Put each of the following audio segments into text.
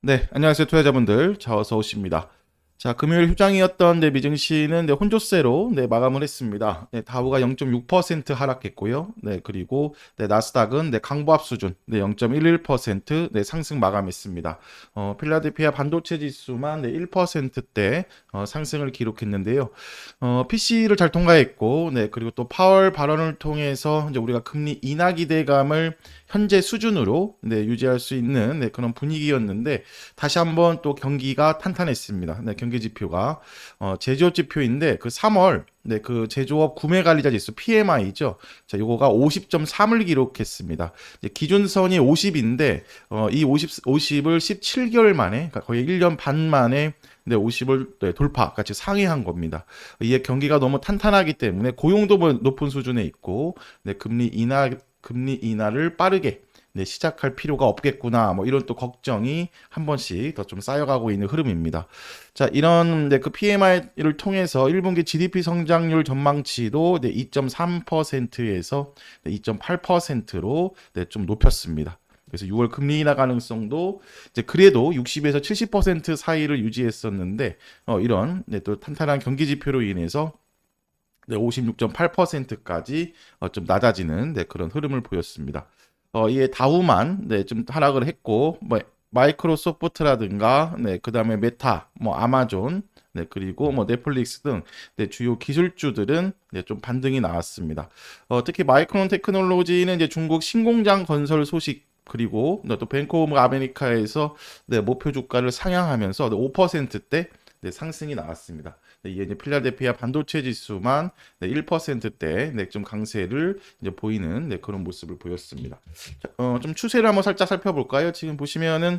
네, 안녕하세요, 투자자분들. 자, 어서 오십니다. 자, 금요일 휴장이었던 네, 미증시는 네, 혼조세로 네, 마감을 했습니다. 네, 다우가 0.6% 하락했고요. 네, 그리고 네, 나스닥은 네, 강보합 수준 네, 0.11% 네, 상승 마감했습니다. 어, 필라델피아 반도체 지수만 네, 1%대 어, 상승을 기록했는데요. 어, PC를 잘 통과했고, 네, 그리고 또 파월 발언을 통해서 이제 우리가 금리 인하 기대감을 현재 수준으로 네, 유지할 수 있는 네, 그런 분위기였는데 다시 한번 또 경기가 탄탄했습니다. 네, 경기 지표가 어, 제조업 지표인데 그 3월 네, 그 제조업 구매 관리자 지수 PMI죠. 자, 요거가 50.3을 기록했습니다. 기준선이 50인데 어, 이 50, 50을 17개월 만에 그러니까 거의 1년 반 만에 네, 50을 네, 돌파, 같이 상회한 겁니다. 이게 경기가 너무 탄탄하기 때문에 고용도 뭐 높은 수준에 있고, 네, 금리 인하 금리 인하를 빠르게 네, 시작할 필요가 없겠구나. 뭐 이런 또 걱정이 한 번씩 더 좀 쌓여가고 있는 흐름입니다. 자, 이런 네, 그 PMI를 통해서 1분기 GDP 성장률 전망치도 네, 2.3%에서 네, 2.8%로 네, 좀 높였습니다. 그래서 6월 금리 인하 가능성도 이제 그래도 60에서 70% 사이를 유지했었는데 어, 이런 네, 또 탄탄한 경기 지표로 인해서 네, 56.8%까지 어, 좀 낮아지는 네, 그런 흐름을 보였습니다. 어, 이에 다우만 네, 좀 하락을 했고 뭐 마이크로소프트라든가 네, 그다음에 메타, 뭐 아마존 네, 그리고 뭐 넷플릭스 등 네, 주요 기술주들은 네, 좀 반등이 나왔습니다. 어, 특히 마이크론 테크놀로지는 이제 중국 신공장 건설 소식 그리고 또 뱅크 오브 아메리카에서 네, 목표 주가를 상향하면서 5%대 네, 상승이 나왔습니다. 네, 이게 이제 필라델피아 반도체 지수만 네, 1%대 네, 좀 강세를 이제 보이는 네, 그런 모습을 보였습니다. 자, 어, 좀 추세를 한번 살짝 살펴볼까요? 지금 보시면은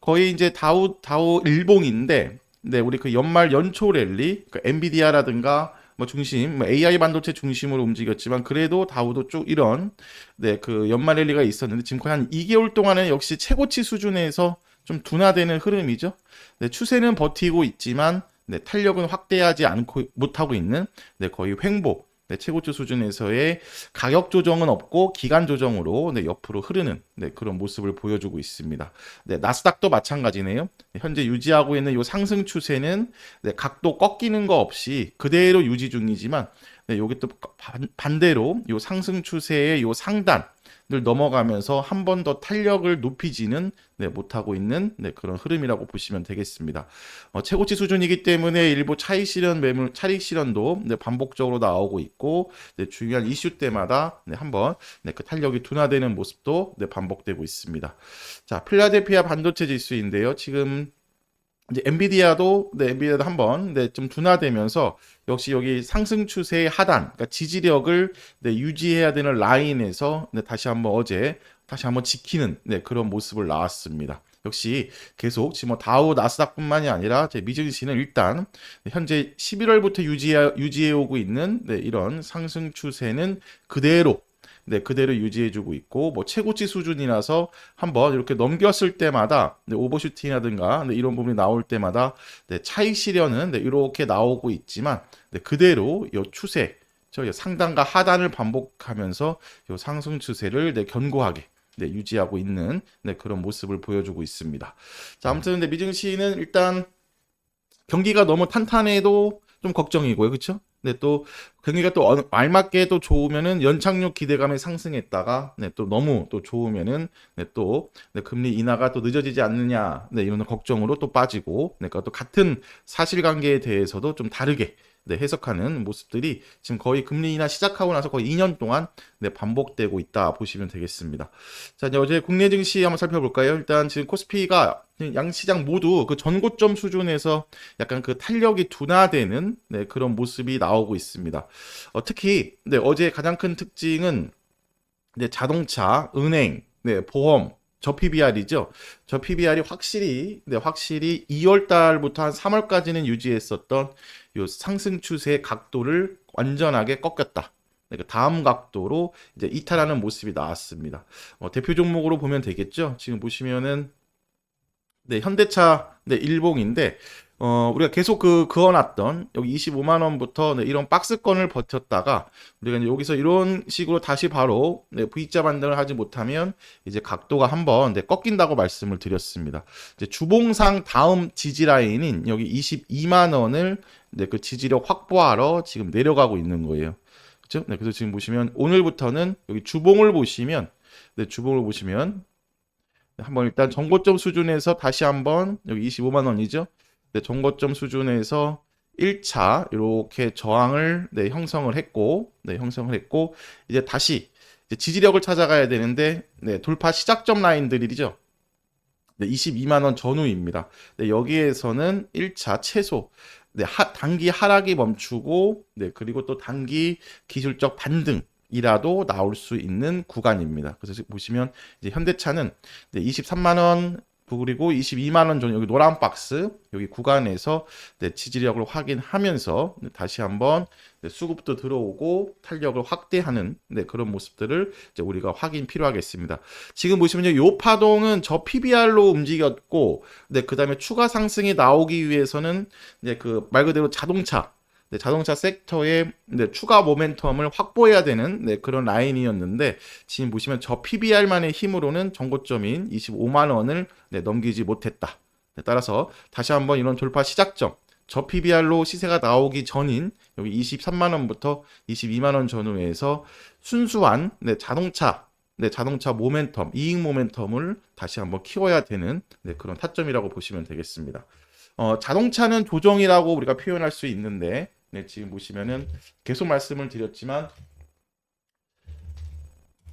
거의 이제 다우 다우 일봉인데, 네, 우리 그 연말 연초 랠리, 그 엔비디아라든가 뭐 중심, 뭐 AI 반도체 중심으로 움직였지만 그래도 다우도 쭉 이런 네, 그 연말 랠리가 있었는데 지금 거의 한 2개월 동안은 역시 최고치 수준에서 좀 둔화되는 흐름이죠. 네, 추세는 버티고 있지만 네, 탄력은 확대하지 않고 못하고 있는 네, 거의 횡보 네, 최고치 수준에서의 가격 조정은 없고 기간 조정으로 네, 옆으로 흐르는 네, 그런 모습을 보여주고 있습니다. 네, 나스닥도 마찬가지네요. 네, 현재 유지하고 있는 이 상승 추세는 네, 각도 꺾이는 거 없이 그대로 유지 중이지만 네, 여기 또 반, 반대로 이 상승 추세의 이 상단 을 넘어가면서 한 번 더 탄력을 높이지는 네, 못하고 있는 네, 그런 흐름이라고 보시면 되겠습니다. 어, 최고치 수준이기 때문에 일부 차익 실현 매물, 차익 실현도 네, 반복적으로 나오고 있고 네, 중요한 이슈 때마다 네, 한번 네, 그 탄력이 둔화되는 모습도 네, 반복되고 있습니다. 자, 필라델피아 반도체 지수인데요. 지금 이제 엔비디아도 네, 엔비디아도 한번 네, 좀 둔화되면서 역시 여기 상승 추세의 하단, 그러니까 지지력을 네, 유지해야 되는 라인에서 네, 다시 한번 어제 다시 한번 지키는 네, 그런 모습을 나왔습니다. 역시 계속 지금 뭐 다우 나스닥뿐만이 아니라 제 미증시는 일단 현재 11월부터 유지해 유지해 오고 있는 네, 이런 상승 추세는 그대로 네, 그대로 유지해주고 있고, 뭐, 최고치 수준이라서 한번 이렇게 넘겼을 때마다, 네, 오버슈팅이라든가, 네, 이런 부분이 나올 때마다, 네, 차익 실현은, 네, 이렇게 나오고 있지만, 네, 그대로 이 추세, 저 상단과 하단을 반복하면서 이 상승 추세를 네, 견고하게 네, 유지하고 있는 네, 그런 모습을 보여주고 있습니다. 자, 아무튼 네, 미증시는 일단 경기가 너무 탄탄해도 좀 걱정이고요. 그렇죠? 네, 또 경기가 또 어느- 알맞게 또 좋으면은 연착륙 기대감이 상승했다가 네, 또 너무 또 좋으면은 네, 또 네, 금리 인하가 또 늦어지지 않느냐 네, 이런 걱정으로 또 빠지고 네, 그러니까 또 같은 사실관계에 대해서도 좀 다르게 네, 해석하는 모습들이 지금 거의 금리 인하 시작하고 나서 거의 2년 동안 네, 반복되고 있다 보시면 되겠습니다. 자, 이제 어제 국내 증시 한번 살펴볼까요? 일단 지금 코스피가 양 시장 모두 그 전고점 수준에서 약간 그 탄력이 둔화되는 네, 그런 모습이 나 오고 있습니다. 어, 특히 네, 어제 가장 큰 특징은 네, 자동차, 은행, 네, 보험, 저 PBR이죠. 저 PBR이 확실히 네, 확실히 2월 달부터 한 3월까지는 유지했었던 요 상승 추세의 각도를 완전하게 꺾였다. 네, 그 다음 각도로 이제 이탈하는 모습이 나왔습니다. 어, 대표 종목으로 보면 되겠죠. 지금 보시면은 네, 현대차 네, 일봉인데 어, 우리가 계속 그 그어놨던 여기 25만 원부터 네, 이런 박스권을 버텼다가 우리가 이제 여기서 이런 식으로 다시 바로 네, V자 반등을 하지 못하면 이제 각도가 한번 네, 꺾인다고 말씀을 드렸습니다. 이제 주봉상 다음 지지 라인인 여기 22만 원을 네, 그 지지력 확보하러 지금 내려가고 있는 거예요. 그렇죠? 네, 그래서 지금 보시면 오늘부터는 여기 주봉을 보시면 네, 주봉을 보시면 네, 한번 일단 정고점 수준에서 다시 한번 여기 25만 원이죠. 네, 정고점 수준에서 1차 이렇게 저항을 네, 형성을 했고 네, 형성을 했고 이제 다시 이제 지지력을 찾아가야 되는데 네, 돌파 시작점 라인들이죠. 네, 22만 원 전후입니다. 네, 여기에서는 1차 최소 네, 하, 단기 하락이 멈추고 네, 그리고 또 단기 기술적 반등 이라도 나올 수 있는 구간입니다. 그래서 보시면 현대차는 네, 23만 원 그리고 22만 원 정도 여기 노란 박스 여기 구간에서 네, 지지력을 확인하면서 네, 다시 한번 네, 수급도 들어오고 탄력을 확대하는 네, 그런 모습들을 우리가 확인 필요하겠습니다. 지금 보시면요, 요 파동은 저 PBR로 움직였고, 네, 그 다음에 추가 상승이 나오기 위해서는 네, 그말 그대로 자동차 네, 자동차 섹터의 네, 추가 모멘텀을 확보해야 되는 네, 그런 라인이었는데 지금 보시면 저 PBR만의 힘으로는 정고점인 25만 원을 네, 넘기지 못했다. 네, 따라서 다시 한번 이런 돌파 시작점 저 PBR로 시세가 나오기 전인 여기 23만 원부터 22만 원 전후에서 순수한 네, 자동차 네, 자동차 모멘텀, 이익 모멘텀을 다시 한번 키워야 되는 네, 그런 타점이라고 보시면 되겠습니다. 어, 자동차는 조정이라고 우리가 표현할 수 있는데 네, 지금 보시면은 계속 말씀을 드렸지만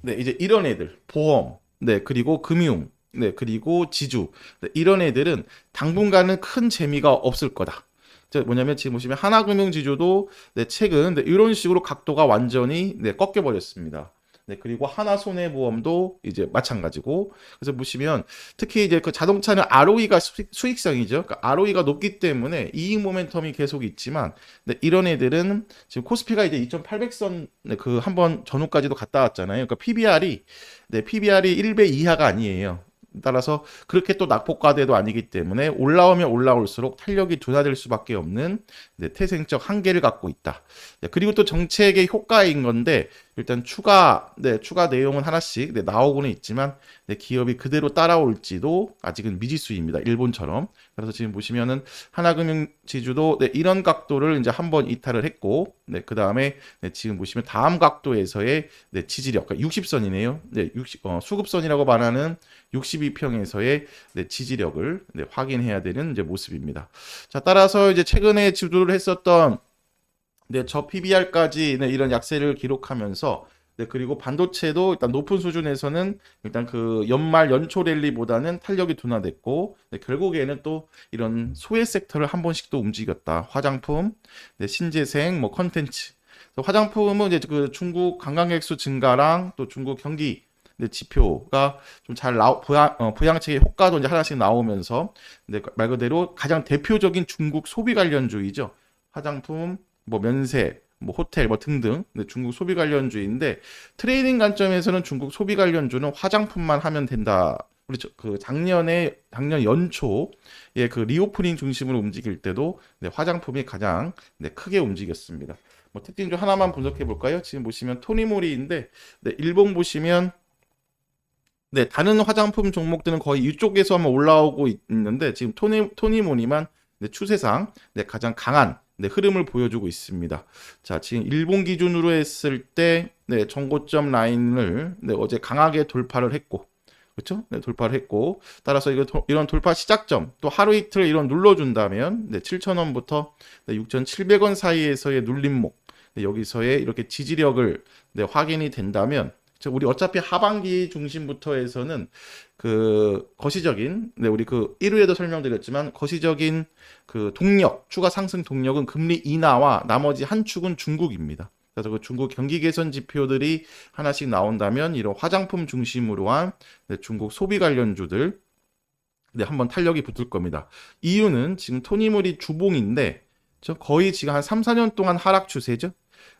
네, 이제 이런 애들 보험, 네, 그리고 금융, 네, 그리고 지주 네, 이런 애들은 당분간은 큰 재미가 없을 거다. 저 뭐냐면 지금 보시면 하나금융지주도 네, 최근 네, 이런 식으로 각도가 완전히 네, 꺾여 버렸습니다. 네, 그리고 하나 손해보험도 이제 마찬가지고 그래서 보시면 특히 이제 그 자동차는 ROE가 수익, 성이죠 그러니까 ROE가 높기 때문에 이익 모멘텀이 계속 있지만 네, 이런 애들은 지금 코스피가 이제 2,800선 네, 그 한 번 전후까지도 갔다 왔잖아요. 그러니까 PBR이 네, PBR이 1배 이하가 아니에요. 따라서 그렇게 또 낙폭과대도 아니기 때문에 올라오면 올라올수록 탄력이 둔화될 수밖에 없는 네, 태생적 한계를 갖고 있다. 네, 그리고 또 정책의 효과인 건데 일단 추가 네, 추가 내용은 하나씩 네, 나오고는 있지만 네, 기업이 그대로 따라올지도 아직은 미지수입니다. 일본처럼. 그래서 지금 보시면은 하나금융지주도 네, 이런 각도를 이제 한번 이탈을 했고, 네, 그 다음에 네, 지금 보시면 다음 각도에서의 네, 지지력, 그러니까 60선이네요. 네, 60, 어, 수급선이라고 말하는 62평에서의 네, 지지력을 네, 확인해야 되는 이제 모습입니다. 자, 따라서 이제 최근에 주도를 했었던 네, 저 PBR까지 네, 이런 약세를 기록하면서 네, 그리고 반도체도 일단 높은 수준에서는 일단 그 연말 연초 랠리보다는 탄력이 둔화됐고 네, 결국에는 또 이런 소외 섹터를 한 번씩 또 움직였다. 화장품, 네, 신재생, 뭐 컨텐츠. 화장품은 이제 그 중국 관광객 수 증가랑 또 중국 경기 네, 지표가 좀 잘 나오 부양 어, 부양책의 효과도 이제 하나씩 나오면서 네, 말 그대로 가장 대표적인 중국 소비 관련 주이죠. 화장품, 뭐 면세, 뭐 호텔 뭐 등등 네, 중국 소비 관련주인데 트레이딩 관점에서는 중국 소비 관련주는 화장품만 하면 된다. 우리 저, 그 작년에 작년 연초에 그 리오프닝 중심으로 움직일 때도 네, 화장품이 가장 네, 크게 움직였습니다. 뭐 특징 중 하나만 분석해 볼까요? 지금 보시면 토니모리인데 네, 일본 보시면 네, 다른 화장품 종목들은 거의 이쪽에서 만 올라오고 있는데 지금 토니 토니모니만 네, 추세상 네, 가장 강한 네, 흐름을 보여주고 있습니다. 자, 지금 일본 기준으로 했을 때 네, 정고점 라인을 네, 어제 강하게 돌파를 했고 그렇죠? 네, 돌파를 했고 따라서 이거 도, 이런 돌파 시작점 또 하루 이틀 이런 눌러준다면 네, 7,000원부터 네, 6,700원 사이에서의 눌림목 네, 여기서의 이렇게 지지력을 네, 확인이 된다면 우리 어차피 하반기 중심부터 해서는 그 거시적인 네 우리 그 1회에도 설명드렸지만 거시적인 그 동력 추가 상승 동력은 금리 인하와 나머지 한 축은 중국입니다. 그래서 그 중국 경기 개선 지표들이 하나씩 나온다면 이런 화장품 중심으로 한 네, 중국 소비 관련주들 네, 한번 탄력이 붙을 겁니다. 이유는 지금 토니모리 주봉인데 저 거의 지금 한 3, 4년 동안 하락 추세죠.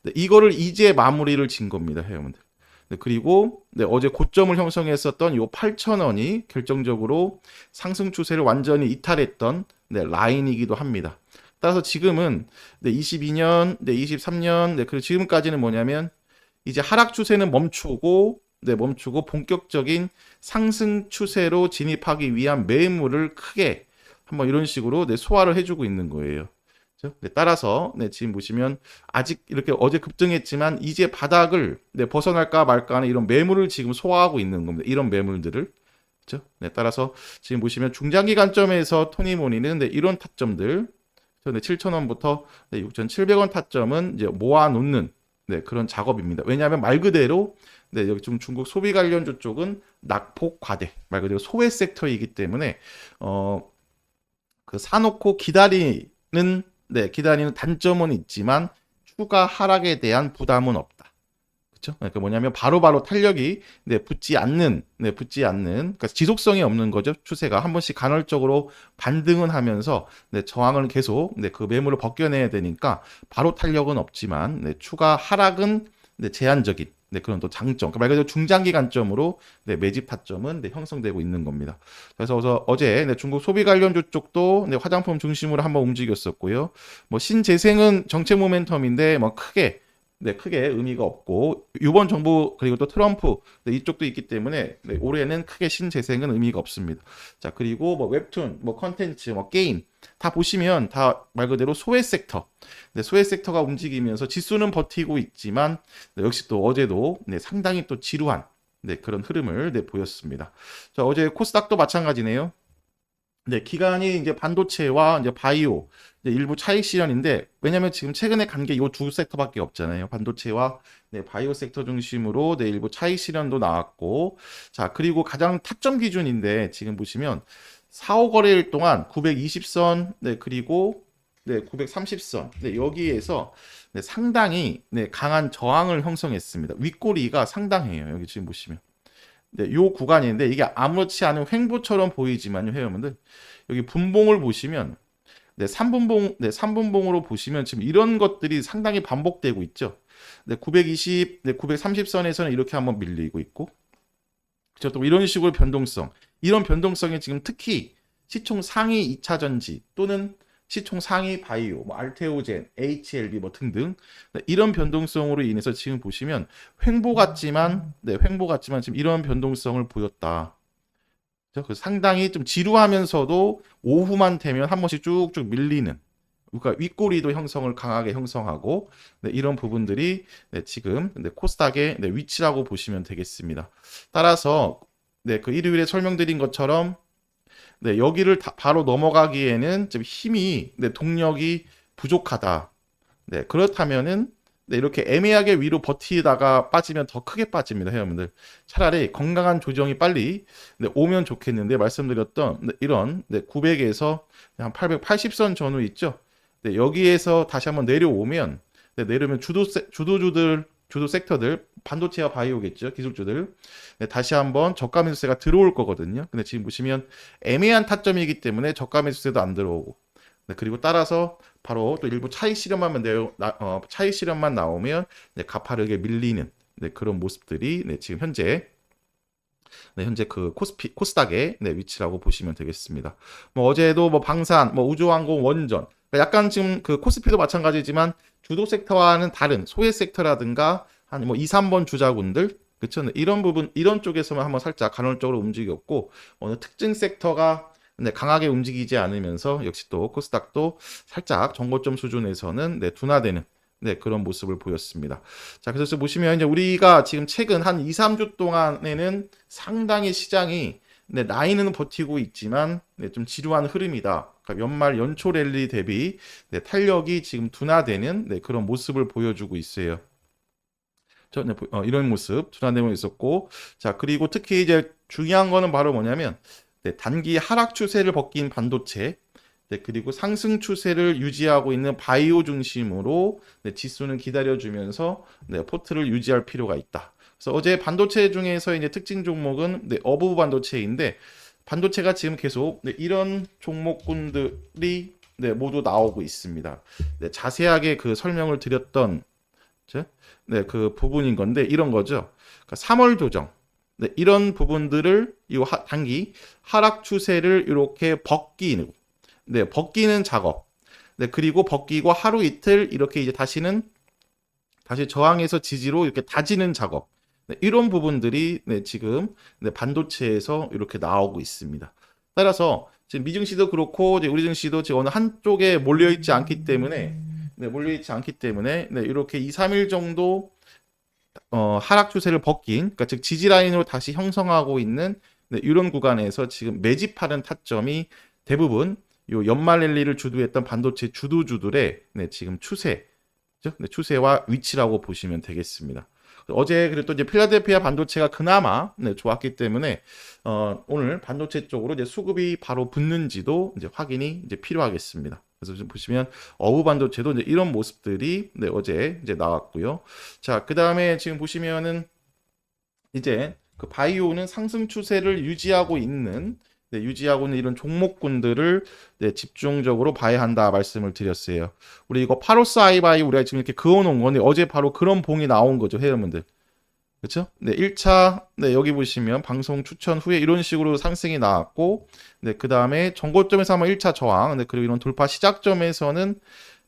네, 이거를 이제 마무리를 진 겁니다, 회원들. 네, 그리고 네, 어제 고점을 형성했었던 요 8,000원이 결정적으로 상승 추세를 완전히 이탈했던 네, 라인이기도 합니다. 따라서 지금은 네, 22년, 네, 23년, 네, 그리고 지금까지는 뭐냐면 이제 하락 추세는 멈추고 네, 멈추고 본격적인 상승 추세로 진입하기 위한 매물을 크게 한번 이런 식으로 네, 소화를 해주고 있는 거예요. 네, 따라서 네, 지금 보시면 아직 이렇게 어제 급등했지만 이제 바닥을 네, 벗어날까 말까 하는 이런 매물을 지금 소화하고 있는 겁니다. 이런 매물들을 그렇죠? 네, 따라서 지금 보시면 중장기 관점에서 토니모니는 네, 이런 타점들 네, 7,000원부터 네, 6,700원 타점은 이제 모아놓는 네, 그런 작업입니다. 왜냐하면 말 그대로 네, 여기 좀 중국 소비 관련주 쪽은 낙폭 과대 말 그대로 소외 섹터이기 때문에 어, 그 사놓고 기다리는 네, 기다리는 단점은 있지만 추가 하락에 대한 부담은 없다. 그렇죠? 그러니까 뭐냐면 바로 바로 탄력이 네, 붙지 않는 네, 붙지 않는 그러니까 지속성이 없는 거죠. 추세가 한 번씩 간헐적으로 반등은 하면서 네, 저항을 계속 네, 그 매물을 벗겨내야 되니까 바로 탄력은 없지만 네, 추가 하락은 네, 제한적인 네, 그런 또 장점. 그말 그대로 중장기 관점으로 네, 매집 타점은 네, 형성되고 있는 겁니다. 그래서 어서 어제 네, 중국 소비 관련주 쪽도 네, 화장품 중심으로 한번 움직였었고요. 뭐 신재생은 정책 모멘텀인데 뭐 크게 네, 크게 의미가 없고 이번 정부 그리고 또 트럼프 네, 이쪽도 있기 때문에 네, 올해는 크게 신재생은 의미가 없습니다. 자 그리고 뭐 웹툰, 뭐 컨텐츠, 뭐 게임 다 보시면 다 말 그대로 소외 섹터, 네, 소외 섹터가 움직이면서 지수는 버티고 있지만 네, 역시 또 어제도 네, 상당히 또 지루한 네, 그런 흐름을 네, 보였습니다. 자 어제 코스닥도 마찬가지네요. 네, 기간이 이제 반도체와 이제 바이오 이제 일부 차익 실현인데 왜냐면 지금 최근에 간 게 이 두 섹터밖에 없잖아요. 반도체와 네, 바이오 섹터 중심으로 네, 일부 차익 실현도 나왔고 자 그리고 가장 타점 기준인데 지금 보시면 4, 5거래일 동안 920선 네, 그리고 네, 930선 네, 여기에서 네, 상당히 네, 강한 저항을 형성했습니다. 윗꼬리가 상당해요. 여기 지금 보시면. 네, 요 구간인데 이게 아무렇지 않은 횡보처럼 보이지만요, 회원분들. 여기 분봉을 보시면 네, 3분봉, 네, 3분봉으로 보시면 지금 이런 것들이 상당히 반복되고 있죠. 네, 920, 네, 930선에서는 이렇게 한번 밀리고 있고. 그렇죠. 또 이런 식으로 변동성. 이런 변동성이 지금 특히 시총 상위 2차 전지 또는 시총 상위 바이오, 뭐 알테오젠, HLB 뭐 등등 네, 이런 변동성으로 인해서 지금 보시면 횡보 같지만 네, 횡보 같지만 지금 이런 변동성을 보였다. 그 상당히 좀 지루하면서도 오후만 되면 한 번씩 쭉쭉 밀리는 그러니까 윗꼬리도 형성을 강하게 형성하고 네, 이런 부분들이 네, 지금 네, 코스닥의 네, 위치라고 보시면 되겠습니다. 따라서 네, 그 일요일에 설명드린 것처럼 네, 여기를 다, 바로 넘어가기에는 좀 힘이 네, 동력이 부족하다. 네, 그렇다면은 네, 이렇게 애매하게 위로 버티다가 빠지면 더 크게 빠집니다, 회원분들. 차라리 건강한 조정이 빨리 네, 오면 좋겠는데 말씀드렸던 네, 이런 네, 900에서 한 880선 전후 있죠. 네, 여기에서 다시 한번 내려오면 네, 내려면 주도 세, 주도주들 주도 섹터들 반도체와 바이오겠죠 기술주들 네, 다시 한번 저가 매수세가 들어올 거거든요. 근데 지금 보시면 애매한 타점이기 때문에 저가 매수세도 안 들어오고 네, 그리고 따라서 바로 또 일부 차익 실현만 어, 차익 실현만 나오면 네, 가파르게 밀리는 네, 그런 모습들이 네, 지금 현재 네, 현재 그 코스피 코스닥의 네, 위치라고 보시면 되겠습니다. 뭐 어제도 뭐 방산, 뭐 우주항공, 원전 그러니까 약간 지금 그 코스피도 마찬가지지만 주도 섹터와는 다른 소외 섹터라든가 한 뭐 2, 3번 주자군들 그렇죠. 이런 부분 이런 쪽에서만 한번 살짝 간헐적으로 움직였고 어느 특징 섹터가 네, 강하게 움직이지 않으면서 역시 또 코스닥도 살짝 정고점 수준에서는 네, 둔화되는 네, 그런 모습을 보였습니다. 자, 그래서 보시면 이제 우리가 지금 최근 한 2, 3주 동안에는 상당히 시장이 네, 라인은 버티고 있지만 네, 좀 지루한 흐름이다. 그러니까 연말 연초 랠리 대비 네, 탄력이 지금 둔화되는 네, 그런 모습을 보여주고 있어요. 저, 네, 어, 이런 모습 둔화되고 있었고, 자 그리고 특히 이제 중요한 거는 바로 뭐냐면 네, 단기 하락 추세를 벗긴 반도체, 네, 그리고 상승 추세를 유지하고 있는 바이오 중심으로 네, 지수는 기다려주면서 네, 포트를 유지할 필요가 있다. 그래서 어제 반도체 중에서 이제 특징 종목은 네, 어부 반도체인데 반도체가 지금 계속 네, 이런 종목군들이 네, 모두 나오고 있습니다. 네, 자세하게 그 설명을 드렸던 네, 그 부분인 건데 이런 거죠. 그러니까 3월 조정. 네, 이런 부분들을 이 하- 단기 하락 추세를 이렇게 벗기는 네, 벗기는 작업. 네, 그리고 벗기고 하루 이틀 이렇게 이제 다시는 다시 저항에서 지지로 이렇게 다지는 작업. 네, 이런 부분들이 네, 지금 네, 반도체에서 이렇게 나오고 있습니다. 따라서 지금 미증시도 그렇고 이제 우리 증시도 지금 어느 한쪽에 몰려 있지 않기 때문에 네, 몰려 있지 않기 때문에 네, 이렇게 2, 3일 정도 어, 하락 추세를 벗긴 그러니까 즉 지지 라인으로 다시 형성하고 있는 네, 이런 구간에서 지금 매집하는 타점이 대부분 요 연말 랠리를 주도했던 반도체 주도주들의 네, 지금 추세 그죠? 네, 추세와 위치라고 보시면 되겠습니다. 어제 또 이제 필라델피아 반도체가 그나마 네, 좋았기 때문에 어, 오늘 반도체 쪽으로 이제 수급이 바로 붙는지도 이제 확인이 이제 필요하겠습니다. 그래서 지금 보시면 어부 반도체도 이제 이런 모습들이 네, 어제 이제 나왔고요. 자, 그 다음에 지금 보시면은 이제 그 바이오는 상승 추세를 유지하고 있는 네, 유지하고 있는 이런 종목군들을 네, 집중적으로 봐야 한다 말씀을 드렸어요. 우리 이거 파로스 아이바이 우리가 지금 이렇게 그어놓은 건데 어제 바로 그런 봉이 나온 거죠, 회원분들. 그렇죠? 네, 1차 네, 여기 보시면 방송 추천 후에 이런 식으로 상승이 나왔고 네, 그다음에 정고점에서 한번 1차 저항. 네, 그리고 이런 돌파 시작점에서는 네,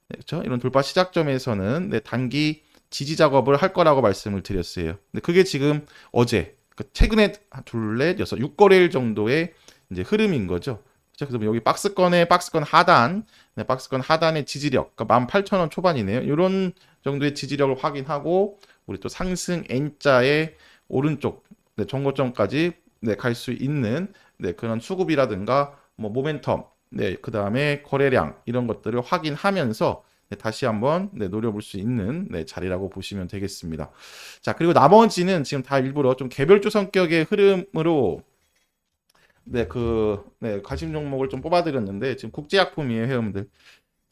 그렇죠? 이런 돌파 시작점에서는 네, 단기 지지 작업을 할 거라고 말씀을 드렸어요. 근데 그게 지금 어제 그 최근에 둘넷 여섯 6거래일 정도의 이제 흐름인 거죠. 그렇죠? 그래서 여기 박스권의 박스권 하단, 네, 박스권 하단의 지지력, 그러니까 18,000원 초반이네요. 이런 정도의 지지력을 확인하고 우리 또 상승 N자의 오른쪽 네, 정고점까지 네, 갈 수 있는 네, 그런 수급이라든가 뭐 모멘텀, 네, 그 다음에 거래량 이런 것들을 확인하면서 네, 다시 한번 네, 노려볼 수 있는 네, 자리라고 보시면 되겠습니다. 자, 그리고 나머지는 지금 다 일부러 좀 개별주 성격의 흐름으로 네, 그, 네, 관심 종목을 좀 뽑아드렸는데, 지금 국제약품이에요, 회원들.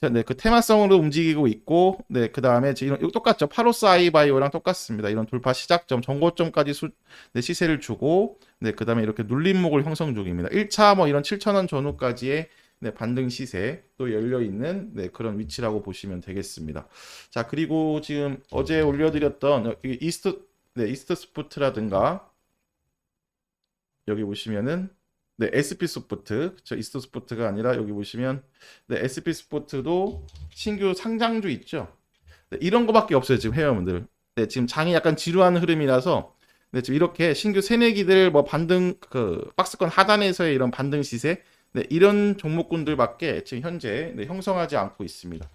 자, 네, 그 테마성으로 움직이고 있고, 네, 그 다음에 이거 똑같죠. 파로스 아이바이오랑 똑같습니다. 이런 돌파 시작점, 정고점까지 수, 네, 시세를 주고, 네, 그 다음에 이렇게 눌림목을 형성 중입니다. 1차 뭐 이런 7,000원 전후까지의 네, 반등 시세 또 열려 있는 네, 그런 위치라고 보시면 되겠습니다. 자, 그리고 지금 어제 올려드렸던 이스트, 네, 이스트 스포트라든가 여기 보시면은 네, SP 소프트, 저 이스트 스포트가 아니라 여기 보시면 네, SP 스포트도 신규 상장주 있죠. 네, 이런 거밖에 없어요, 지금 회원분들. 네, 지금 장이 약간 지루한 흐름이라서 네, 지금 이렇게 신규 새내기들 뭐 반등 그 박스권 하단에서의 이런 반등 시세 네, 이런 종목군들밖에 지금 현재 네, 형성하지 않고 있습니다.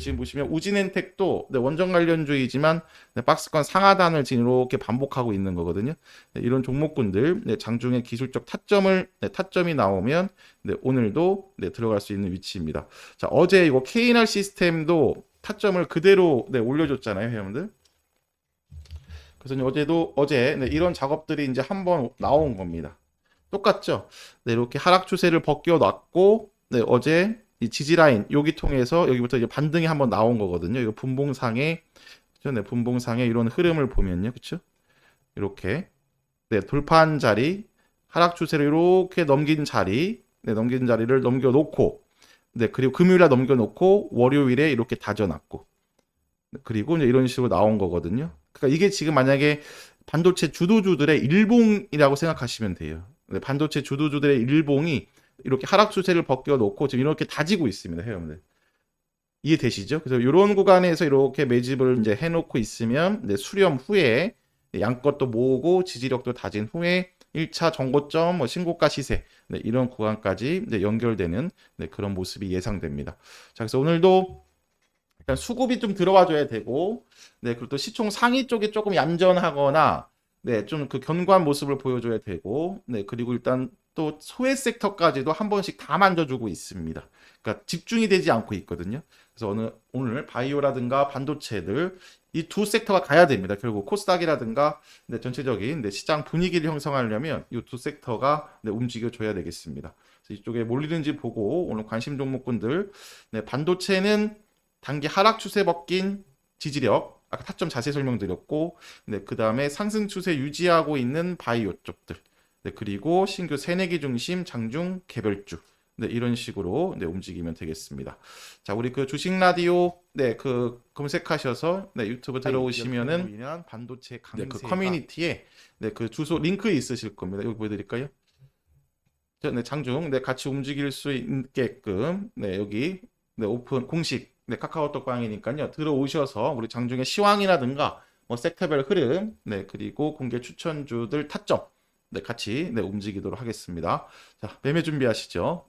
지금 보시면 우진엔텍도 네, 원전 관련주이지만 네, 박스권 상하단을 지금 이렇게 반복하고 있는 거거든요. 네, 이런 종목군들 네, 장중에 기술적 타점을 네, 타점이 나오면 네, 오늘도 네, 들어갈 수 있는 위치입니다. 자 어제 이거 KNR 시스템도 타점을 그대로 네, 올려줬잖아요, 회원들. 그래서 어제도 어제 네, 이런 작업들이 이제 한번 나온 겁니다. 똑같죠? 네, 이렇게 하락 추세를 벗겨 놨고 네, 어제 이 지지 라인 여기 통해서 여기부터 이제 반등이 한번 나온 거거든요. 이거 분봉상의 그죠? 네, 분봉상의 이런 흐름을 보면요. 그렇죠? 이렇게 네, 돌파한 자리 하락 추세를 이렇게 넘긴 자리 네, 넘긴 자리를 넘겨 놓고 네, 그리고 금요일에 넘겨 놓고 월요일에 이렇게 다져 놨고 네, 그리고 이제 이런 식으로 나온 거거든요. 그러니까 이게 지금 만약에 반도체 주도주들의 일봉이라고 생각하시면 돼요. 네, 반도체 주도주들의 일봉이 이렇게 하락 추세를 벗겨 놓고 지금 이렇게 다지고 있습니다, 회원들. 이해되시죠? 그래서 이런 구간에서 이렇게 매집을 이제 해놓고 있으면 네, 수렴 후에 양껏도 모으고 지지력도 다진 후에 1차 정고점, 뭐 신고가 시세 네, 이런 구간까지 네, 연결되는 네, 그런 모습이 예상됩니다. 자, 그래서 오늘도 일단 수급이 좀 들어와줘야 되고, 네, 그리고 또 시총 상위 쪽이 조금 얌전하거나, 네, 좀 그 견고한 모습을 보여줘야 되고, 네, 그리고 일단 또 소외 섹터까지도 한 번씩 다 만져주고 있습니다. 그러니까 집중이 되지 않고 있거든요. 그래서 오늘, 오늘 바이오라든가 반도체들 이 두 섹터가 가야 됩니다. 결국 코스닥이라든가 네, 전체적인 네, 시장 분위기를 형성하려면 이 두 섹터가 네, 움직여줘야 되겠습니다. 그래서 이쪽에 몰리는지 보고 오늘 관심 종목군들 네, 반도체는 단기 하락 추세 벗긴 지지력 아까 타점 자세 설명드렸고 네, 그 다음에 상승 추세 유지하고 있는 바이오 쪽들 네, 그리고 신규 새내기 중심 장중 개별주 네, 이런 식으로 네, 움직이면 되겠습니다. 자, 우리 그 주식 라디오 네, 그 검색하셔서 네, 유튜브 들어오시면은 인한 반도체 강세 그 커뮤니티에 네, 그 주소 링크 있으실 겁니다. 여기 보여 드릴까요? 자, 네, 장중 네, 같이 움직일 수 있게끔 네, 여기 네, 오픈 공식 네, 카카오톡 방이니까요. 들어오셔서 우리 장중의 시황이라든가 뭐 섹터별 흐름, 네, 그리고 공개 추천주들 타점 네, 같이 네, 움직이도록 하겠습니다. 자, 매매 준비하시죠.